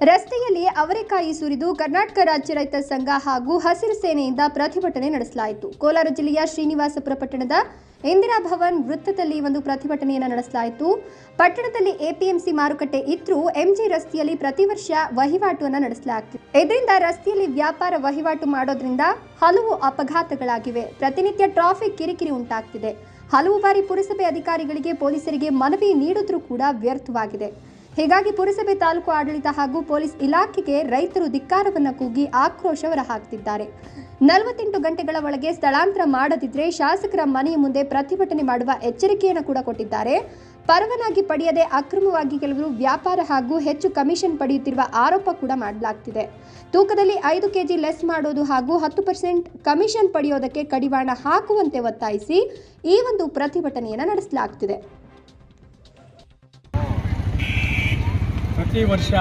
ಜಿಲ್ಲೆಯಲ್ಲಿ ಅವರೆಕಾಯಿ ಸುರಿದು ಕರ್ನಾಟಕ ರಾಜ್ಯ ರೈತ ಸಂಘ ಹಾಗೂ ಹಸಿರು ಸೇನೆಯಿಂದ ಪ್ರತಿಭಟನೆ ನಡೆಸಲಾಯಿತು. ಕೋಲಾರ ಜಿಲ್ಲೆಯ ಶ್ರೀನಿವಾಸಪುರ ಪಟ್ಟಣದ ಇಂದಿರಾ ಭವನ್ ವೃತ್ತದಲ್ಲಿ ಒಂದು ಪ್ರತಿಭಟನೆಯನ್ನು ನಡೆಸಲಾಯಿತು. ಪಟ್ಟಣದಲ್ಲಿ ಎಪಿಎಂಸಿ ಮಾರುಕಟ್ಟೆ ಇದ್ರೂ ಎಂಜಿ ರಸ್ತೆಯಲ್ಲಿ ಪ್ರತಿ ವರ್ಷ ವಹಿವಾಟುವನ್ನು ನಡೆಸಲಾಗ್ತಿದೆ ಇದರಿಂದ ರಸ್ತೆಯಲ್ಲಿ ವ್ಯಾಪಾರ ವಹಿವಾಟು ಮಾಡೋದ್ರಿಂದ ಹಲವು ಅಪಘಾತಗಳಾಗಿವೆ. ಪ್ರತಿನಿತ್ಯ ಟ್ರಾಫಿಕ್ ಕಿರಿಕಿರಿ ಉಂಟಾಗ್ತಿದೆ. ಹಲವು ಬಾರಿ ಪುರಸಭೆ ಅಧಿಕಾರಿಗಳಿಗೆ ಪೊಲೀಸರಿಗೆ ಮನವಿ ನೀಡಿದ್ರೂ ಕೂಡ ವ್ಯರ್ಥವಾಗಿದೆ. ಹೀಗಾಗಿ ಪುರಸಭೆ ತಾಲೂಕು ಆಡಳಿತ ಹಾಗೂ ಪೊಲೀಸ್ ಇಲಾಖೆಗೆ ರೈತರು ಧಿಕ್ಕಾರವನ್ನು ಕೂಗಿ ಆಕ್ರೋಶ ಹೊರಹಾಕ್ತಿದ್ದಾರೆ. ನಲವತ್ತೆಂಟು ಗಂಟೆಗಳ ಒಳಗೆ ಸ್ಥಳಾಂತರ ಮಾಡದಿದ್ರೆ ಶಾಸಕರ ಮನೆಯ ಮುಂದೆ ಪ್ರತಿಭಟನೆ ಮಾಡುವ ಎಚ್ಚರಿಕೆಯನ್ನು ಕೂಡ ಕೊಟ್ಟಿದ್ದಾರೆ. ಪರವಾನಗಿ ಪಡೆಯದೆ ಅಕ್ರಮವಾಗಿ ಕೆಲವರು ವ್ಯಾಪಾರ ಹಾಗೂ ಹೆಚ್ಚು ಕಮಿಷನ್ ಪಡೆಯುತ್ತಿರುವ ಆರೋಪ ಕೂಡ ಮಾಡಲಾಗ್ತಿದೆ. ತೂಕದಲ್ಲಿ ಐದು ಕೆಜಿ ಲೆಸ್ ಮಾಡೋದು ಹಾಗೂ ಹತ್ತು ಪರ್ಸೆಂಟ್ ಕಮಿಷನ್ ಪಡೆಯೋದಕ್ಕೆ ಕಡಿವಾಣ ಹಾಕುವಂತೆ ಒತ್ತಾಯಿಸಿ ಈ ಒಂದು ಪ್ರತಿಭಟನೆಯನ್ನು ನಡೆಸಲಾಗ್ತಿದೆ. ಪ್ರತಿ ವರ್ಷ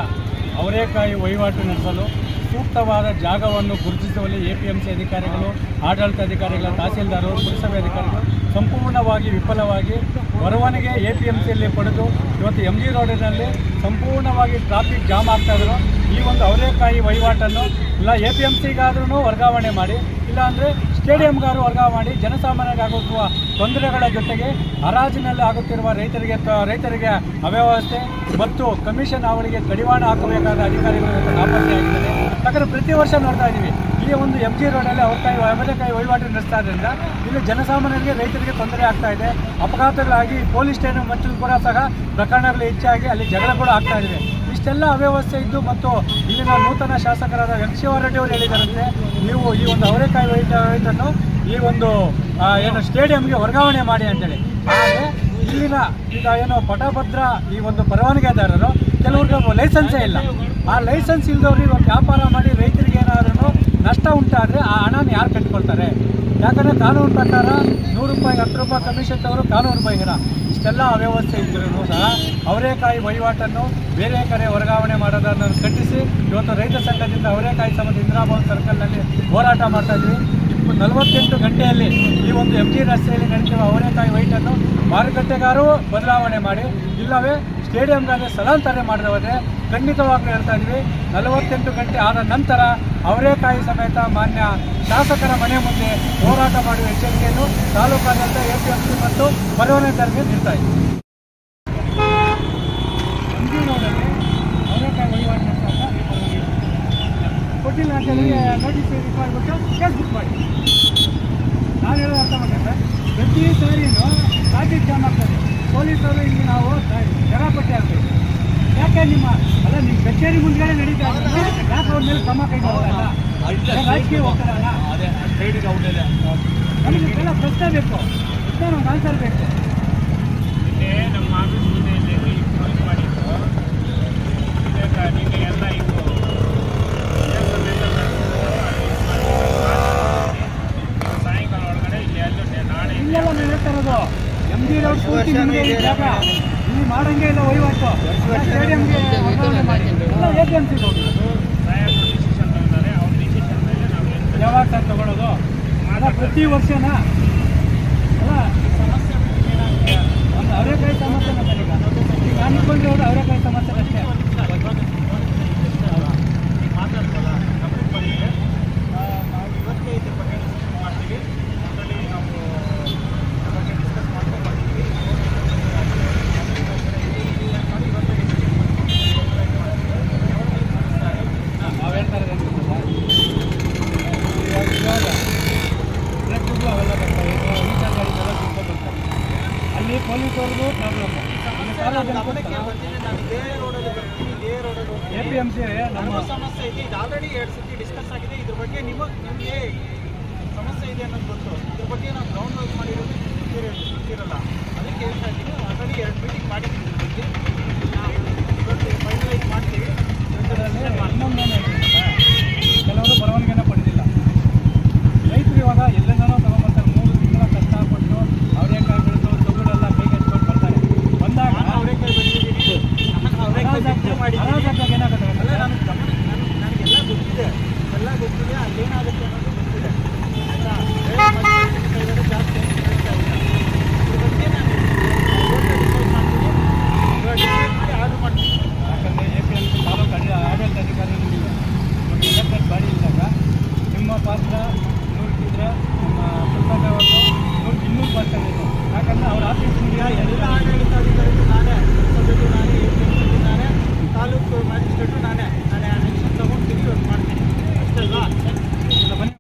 ಅವರೇಕಾಯಿ ವಹಿವಾಟು ನಡೆಸಲು ಸೂಕ್ತವಾದ ಜಾಗವನ್ನು ಗುರುತಿಸುವಲ್ಲಿ ಎ ಪಿ ಎಂ ಸಿ ಅಧಿಕಾರಿಗಳು ಆಡಳಿತಾಧಿಕಾರಿಗಳ ತಹಸೀಲ್ದಾರರು ಪುರಸಭೆ ಅಧಿಕಾರಿಗಳು ಸಂಪೂರ್ಣವಾಗಿ ವಿಫಲವಾಗಿ ಬರವಣಿಗೆ ಎ ಪಿ ಎಂ ಸಿಯಲ್ಲಿ ಪಡೆದು ಇವತ್ತು ಎಂ ಜಿ ರೋಡಿನಲ್ಲಿ ಸಂಪೂರ್ಣವಾಗಿ ಟ್ರಾಫಿಕ್ ಜಾಮ್ ಆಗ್ತಾಯಿದ್ರು ಈ ಒಂದು ಅವರೇಕಾಯಿ ವಹಿವಾಟನ್ನು ಇಲ್ಲ ಎ ಪಿ ಎಂ ಸಿಗಾದ್ರೂ ವರ್ಗಾವಣೆ ಮಾಡಿ ಇಲ್ಲಾಂದರೆ ಸ್ಟೇಡಿಯಂಗಾರು ವರ್ಗಾವಣೆ ಮಾಡಿ ಜನಸಾಮಾನ್ಯರಿಗೆ ಆಗುವ ತೊಂದರೆಗಳ ಜೊತೆಗೆ ಹರಾಜಿನಲ್ಲಿ ಆಗುತ್ತಿರುವ ರೈತರಿಗೆ ರೈತರಿಗೆ ಅವ್ಯವಸ್ಥೆ ಮತ್ತು ಕಮಿಷನ್ ಅವಳಿಗೆ ಕಡಿವಾಣ ಹಾಕಬೇಕಾದ ಅಧಿಕಾರಿಗಳು ನಾಪತ್ತೆಯಾಗಿದ್ದಾರೆ. ಯಾಕಂದರೆ ಪ್ರತಿ ವರ್ಷ ನೋಡ್ತಾ ಇದ್ದೀವಿ ಈ ಒಂದು ಎಂ ಜಿ ರೋಡಲ್ಲಿ ಅವಕಾಯಿ ಅವರೆಕಾಯಿ ವಹಿವಾಟು ನಡೆಸ್ತಾ ಇಲ್ಲಿ ಜನಸಾಮಾನ್ಯರಿಗೆ ರೈತರಿಗೆ ತೊಂದರೆ ಆಗ್ತಾ ಇದೆ. ಅಪಘಾತಗಳಾಗಿ ಪೊಲೀಸ್ ಸ್ಟೇಷನ್ ಮತ್ತು ಕೂಡ ಸಹ ಪ್ರಕರಣಗಳು ಹೆಚ್ಚಾಗಿ ಅಲ್ಲಿ ಜಗಳ ಕೂಡ ಆಗ್ತಾ ಇದೆ. ಇಷ್ಟೆಲ್ಲ ಅವ್ಯವಸ್ಥೆ ಇದ್ದು ಮತ್ತು ಇಲ್ಲಿನ ನೂತನ ಶಾಸಕರಾದ ವೆಂಕಟೇಶ್ವರರೆಡ್ಡಿ ಅವರು ಹೇಳಿದಾರಂತೆ ನೀವು ಈ ಒಂದು ಅವರೇಕಾಯಿ ವಹಿವಾಟನ್ನು ಈ ಒಂದು ಏನು ಸ್ಟೇಡಿಯಂಗೆ ವರ್ಗಾವಣೆ ಮಾಡಿ ಅಂತೇಳಿ. ಆದರೆ ಇಲ್ಲಿನ ಈಗ ಏನು ಪಟಭದ್ರ ಈ ಒಂದು ಪರವಾನಗಿದಾರರು ಕೆಲವ್ರಿಗೆ ಲೈಸೆನ್ಸೇ ಇಲ್ಲ. ಆ ಲೈಸೆನ್ಸ್ ಇಲ್ಲದವ್ರು ಇವಾಗ ವ್ಯಾಪಾರ ಮಾಡಿ ನಷ್ಟ ಉಂಟಾದರೆ ಆ ಹಣನ ಯಾರು ಕಟ್ಕೊಳ್ತಾರೆ ಯಾಕಂದರೆ ಕಾನೂನು ಪ್ರಕಾರ ನೂರು ರೂಪಾಯಿ, ಹತ್ತು ರೂಪಾಯಿ ಕಮಿಷನ್ ತವರು ಕಾನೂನು ಬಾಹಿರ. ಇಷ್ಟೆಲ್ಲ ಅವ್ಯವಸ್ಥೆ ಇದ್ದರೂ ಸಹ ಅವರೇಕಾಯಿ ವಹಿವಾಟನ್ನು ಬೇರೆ ಕಡೆ ವರ್ಗಾವಣೆ ಮಾಡೋದನ್ನು ಖಂಡಿಸಿ ಇವತ್ತು ರೈತ ಸಂಘದಿಂದ ಅವರೇಕಾಯಿ ಸಂಬಂಧ ಇಂದಿರಾಭವನ್ ಸರ್ಕಲ್ನಲ್ಲಿ ಹೋರಾಟ ಮಾಡ್ತಾ ಇದ್ವಿ. ನಲವತ್ತೆಂಟು ಗಂಟೆಯಲ್ಲಿ ಈ ಒಂದು ಎಂ ಜಿ ರಸ್ತೆಯಲ್ಲಿ ನಡೆಯುವ ಅವರೇಕಾಯಿ ವೈಟನ್ನು ಮಾರುಕಟ್ಟೆಗಾರು ಬದಲಾವಣೆ ಮಾಡಿ, ಇಲ್ಲವೇ ಸ್ಟೇಡಿಯಂಗಾದ್ರೆ ಸ್ಥಳಾಂತರ ಮಾಡಿದವರೆ ಖಂಡಿತವಾಗ್ಲೂ ಹೇಳ್ತಾ ಇದ್ವಿ, ನಲವತ್ತೆಂಟು ಗಂಟೆ ಆದ ನಂತರ ಅವರೇಕಾಯಿ ಸಮೇತ ಮಾನ್ಯ ಶಾಸಕರ ಮನೆ ಮುಂದೆ ಹೋರಾಟ ಮಾಡುವ ಎಚ್ಚರಿಕೆಯನ್ನು ತಾಲೂಕಾದ್ಯಂತ ಎ ಪಿ ಎಂ ಸಿ ಮತ್ತು ಪರವಾನಗಿದಾರರಿಗೆ ನೀಡ್ತಾ ಇದ್ವಿ. ಅವರೇಕಾಯಿ ವಹಿವಾಟು ನಡೆಸಿದಾಗ ಕೊಟ್ಟಿಲ್ಲ ಅಂತ ಹೇಳಿ ನೋಟಿಸ್ ಇದು ಮಾಡಿಬಿಟ್ಟು ಕೇಸ್ ಬುಕ್ ಮಾಡಿ. ನಾನು ಹೇಳೋದು ಅರ್ಥ ಮಾಡ್ಕೊಂಡ್ರೆ ಪ್ರತಿ ಸಾರಿನೂ ಟ್ರಾಫಿಕ್ ಜಾಮ್ ಆಗ್ತದೆ. ಪೊಲೀಸರು ಇಲ್ಲಿ ನಾವು ಜರಾಪಟ್ಟೆ ಆಗ್ಬೇಕು ಯಾಕೆ ನಿಮ್ಮ ಅಲ್ಲ ನಿಮ್ಮ ಕಚೇರಿ ಮುಂದೆ ನಡೀತಾ ಯಾಕೆ ಅವ್ರ ಮೇಲೆ ಕ್ರಮ ಕೈಗೊಳ್ಳಲ್ಲ ರಾಜಕೀಯ ಹೋಗ್ತಾರಲ್ಲ ನಮಗೆಲ್ಲ ಪ್ರಶ್ನೆ ಬೇಕು. ಪ್ರಶ್ನೆ ನಮ್ಗೆ ಆನ್ಸರ್ ಬೇಕು. ನಮ್ಮ ಆಫೀಸ್ ಮುಂದೆ ಇಲ್ಲಿ ಫೋನ್ ಮಾಡಿದ್ದು ಇದಕ್ಕೆ ನಿನ್ನೆ ಎಲ್ಲ ಇದು ಏನ್ ಸಮೇತ ಮಾಡ್ಕೊಂಡು ಸಾಯಂಕಾಲ ಒಳಗಡೆ ಇಲ್ಲಿ ಎಲ್ಲೋ ನಾಳೆ ಇಲ್ಲೆಲ್ಲ ನಾನು ಹೇಳ್ತಾ ಇರೋದು ಎಂ ಜಿ ರೋಡ್ ಪೂರ್ತಿ ನಿಮಗೆ ಈ ಜಾಗ ಇಲ್ಲಿ ಮಾಡಂಗೆ ಇಲ್ಲ ವಹಿವಾಟು ಸ್ಟೇಡಿಯಂಗೆ ವರ್ಗಾವಣೆ ಮಾಡಿ ಎಲ್ಲ ಎ ಪಿ ಎಂ ಸಿ ಯಾವಾಗ ಸರ್ ತಗೊಳ್ಳೋದು? ಪ್ರತಿ ವರ್ಷನಾ. ಅಲ್ಲ ಒಂದು ಅವರೇಕಾಯಿ ಸಮಸ್ಯೆ ಈಗ. ಅನ್ಕೊಂಡಿರೋದು ಅವರೇಕಾಯಿ ಸಮಸ್ಯೆ ಅಷ್ಟೇ ಮಾತಾಡ್ತಲ್ಲ ನಮಗೆ ಬನ್ನಿ ನಾವು ಇವತ್ತೇ ಇದ್ರ ಬಗ್ಗೆ ಡಿಸ್ಕಸ್ ಮಾಡ್ತೀವಿ ಅದರಲ್ಲಿ ನಾವು ಇದ್ರ ಬಗ್ಗೆ ಡಿಸ್ಕಸ್ ಮಾಡ್ಕೊಂಡು ಬರ್ತೀವಿ ನಾವು ಹೇಳ್ತಾ ಇರೋದು ಏನು ಗೊತ್ತಾ ಸರ್? ಇವಾಗ ಇವಾಗ ಟ್ರಕ್ಗಳು ಅವೆಲ್ಲ ಬರ್ತಾವೆ ಈಗ ವೀಕೆಂಡ್ ಗಾಡಿಗೆಲ್ಲ ತುಂಬ ಬರ್ತಾರೆ ಪೊಲೀಸವ್ರಿಗೂ problem A P M C ನಮ್ಮ ಸಮಸ್ಯೆ ಇದೆ. ಇದು ಆಲ್ರೆಡಿ ಎರಡು ಸತಿ ಡಿಸ್ಕಸ್ ಆಗಿದೆ. ಇದ್ರ ಬಗ್ಗೆ ನಿಮಗೆ ನಿಮಗೆ ಸಮಸ್ಯೆ ಇದೆ ಅನ್ನೋದು ಗೊತ್ತು. ಇದ್ರ ಬಗ್ಗೆ ನಾವು ಗ್ರೌಂಡ್ ವರ್ಕ್ ಮಾಡಿರೋದು ಗೊತ್ತಿರ- ಗೊತ್ತಿರಲ್ಲ. ಅದಕ್ಕೆ ಹೇಳ್ತಾ ಇದ್ದೀನಿ. ಆಲ್ರೆಡಿ ಎರಡು ಮೀಟಿಂಗ್ ಮಾಡಿದ್ದೀನಿ ಇದ್ರ ಬಗ್ಗೆ ಏನಾಗುತ್ತೆ ಅನ್ನೋದು ಗೊತ್ತಿದೆ. ಆಯಿತಾ? ಜಾಸ್ತಿ ಕೇಳ್ತಾ ಇಲ್ಲ. ಆರ್ಡ್ರ್ ಮಾಡ್ತೀನಿ. ಯಾಕಂದರೆ ಎ ಪಿ ಎಲ್ ಸಿ ತಾಲೂಕು ಅಡಿ ಆಡಳಿತ ಅಧಿಕಾರಿಗಳಿಲ್ಲ ಬಾಡಿ ಇದ್ದಾಗ. ನಿಮ್ಮ ಪಾತ್ರ ನೂರಕ್ಕಿದ್ರೆ ಪುಸ್ತಕವನ್ನು ನೂರಕ್ಕೆ ಇನ್ನೂ ಪರ್ಸೆಂಟ್ ಇದೆ. ಯಾಕಂದರೆ ಅವ್ರ ಆಫೀಸ್ ಎಲ್ಲ ಆಡಳಿತಾಧಿಕಾರಿಗಳು ನಾನೇ. ಸಭೆಗೂ ನಾನೇ ನಾನೇ. ತಾಲೂಕು ಮ್ಯಾಜಿಸ್ಟ್ರೇಟು ನಾನೇ. ನಾನೇ ಆ ನೆಕ್ಷನ್ ತೊಗೊಂಡು ತಿರುಗಿ ಮಾಡ್ತೀನಿ. ಅಷ್ಟಲ್ವಾ